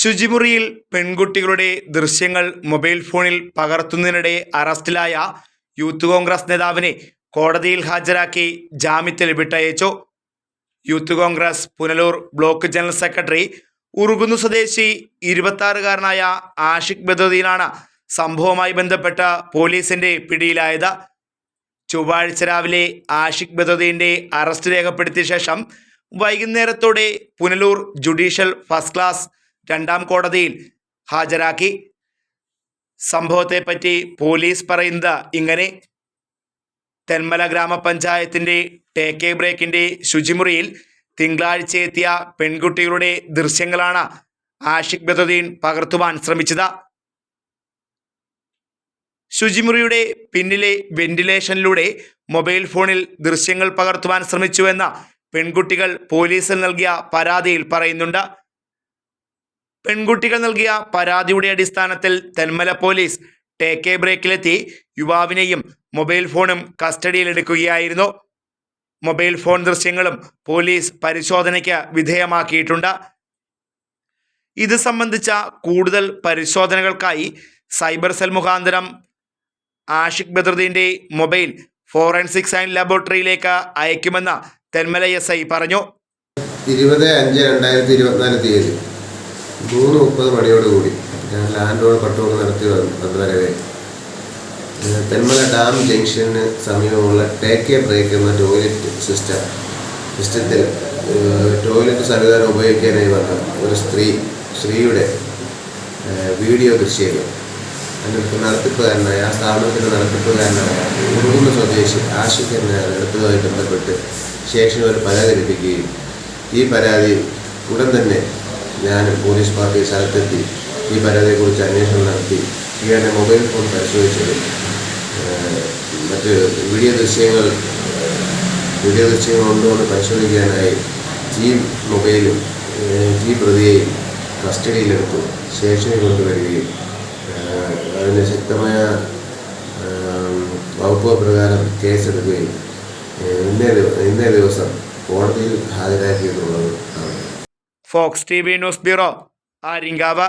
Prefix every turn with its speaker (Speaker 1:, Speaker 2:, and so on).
Speaker 1: ശുചിമുറിയിൽ പെൺകുട്ടികളുടെ ദൃശ്യങ്ങൾ മൊബൈൽ ഫോണിൽ പകർത്തുന്നതിനിടെ അറസ്റ്റിലായ യൂത്ത് കോൺഗ്രസ് നേതാവിനെ കോടതിയിൽ ഹാജരാക്കി ജാമ്യത്തിൽ വിട്ടയച്ചു. Youth Congress Punalur block general secretary Urukunnu സ്വദേശി ഇരുപത്താറുകാരനായ ആഷിഖ് ബദുദ്ദീനാണ് സംഭവവുമായി ബന്ധപ്പെട്ട പോലീസിന്റെ പിടിയിലായത്. ചൊവ്വാഴ്ച രാവിലെ ആഷിഖ് ബദുദ്ദീന്റെ അറസ്റ്റ് രേഖപ്പെടുത്തിയ ശേഷം വൈകുന്നേരത്തോടെ പുനലൂർ ജുഡീഷ്യൽ ഫസ്റ്റ് ക്ലാസ് രണ്ടാം കോടതിയിൽ ഹാജരാക്കി. സംഭവത്തെപ്പറ്റി പോലീസ് പറയുന്നത് ഇങ്ങനെ. തെന്മല ഗ്രാമപഞ്ചായത്തിന്റെ ടേക്ക് ബ്രേക്കിന്റെ ശുചിമുറിയിൽ തിങ്കളാഴ്ച എത്തിയ പെൺകുട്ടികളുടെ ദൃശ്യങ്ങളാണ് ആഷിഖ് ബദുദ്ദീൻ പകർത്തുവാൻ ശ്രമിച്ചത്. ശുചിമുറിയുടെ പിന്നിലെ വെന്റിലേഷനിലൂടെ മൊബൈൽ ഫോണിൽ ദൃശ്യങ്ങൾ പകർത്തുവാൻ ശ്രമിച്ചുവെന്ന പെൺകുട്ടികൾ പോലീസിൽ നൽകിയ പരാതിയിൽ പറയുന്നുണ്ട്. പെൺകുട്ടികൾ നൽകിയ പരാതിയുടെ അടിസ്ഥാനത്തിൽ തെന്മല പോലീസ് ടേക്ക് എ ബ്രേക്കിലെത്തി. യുവാവിനെയും മൊബൈൽ ഫോണും കസ്റ്റഡിയിലെടുക്കുകയായിരുന്നു മൊബൈൽ ഫോൺ ദൃശ്യങ്ങളും പോലീസ് പരിശോധനയ്ക്ക് വിധേയമാക്കിയിട്ടുണ്ട്. ഇത് സംബന്ധിച്ച കൂടുതൽ പരിശോധനകൾക്കായി സൈബർ സെൽ മുഖാന്തരം ആഷിഖ് ബദറുദ്ദീന്റെ മൊബൈൽ ഫോറൻസിക് സയൻസ് ലബോറട്ടറിയിലേക്ക് അയക്കുമെന്ന് തെന്മല എസ് ഐ പറഞ്ഞു.
Speaker 2: ഇരുപത് അഞ്ച് രണ്ടായിരത്തി ഇരുപത്തിനാല് തീയതി. മൂന്ന് മുപ്പത് മണിയോടുകൂടി ഞാൻ ലാൻഡ് റോഡ് പട്ടുകൊണ്ട് നടത്തി വരവേ തെന്മല ഡാം ജംഗ്ഷന് സമീപമുള്ള ടേക്ക് എ ബ്രേക്ക് എന്ന ടോയ്ലറ്റ് സിസ്റ്റം സിസ്റ്റത്തിൽ ടോയ്ലറ്റ് സംവിധാനം ഉപയോഗിക്കാനായി വന്ന ഒരു സ്ത്രീ സ്ത്രീയുടെ വീഡിയോ ദൃശ്യങ്ങൾ അതിനൊക്കെ നടത്തിപ്പുകാരനായ ആ സ്ഥാപനത്തിന്റെ നടത്തിപ്പുകാരനായ ഉറുകുന്ന സ്വദേശി ആഷിഖ് എന്ന എടുത്തതുമായി ബന്ധപ്പെട്ട് ശേഷം ഒരു പരാതി ലഭിക്കുകയും ഈ പരാതി ഉടൻ തന്നെ ഞാൻ പോലീസ് പാർട്ടി സ്ഥലത്തെത്തി ഈ പരാതിയെക്കുറിച്ച് അന്വേഷണം നടത്തി. ഇയാളുടെ മൊബൈൽ ഫോൺ പരിശോധിച്ചത് മറ്റ് വീഡിയോ ദൃശ്യങ്ങൾ വീഡിയോ ദൃശ്യങ്ങൾ ഉണ്ടോയെന്ന് പരിശോധിക്കാനായി ജീ മൊബൈലും ജീ പ്രതിയെയും കസ്റ്റഡിയിലെടുത്തു. ശേഷം കൊണ്ടുവരികയും അതിന് ശക്തമായ വകുപ്പ് പ്രകാരം കേസെടുക്കുകയും ഇന്നേ ദിവസം ഇന്നേ ദിവസം കോടതിയിൽ ഹാജരാക്കിയിട്ടുള്ളത് ആണ്
Speaker 1: Fox T V news bureau Aryankavu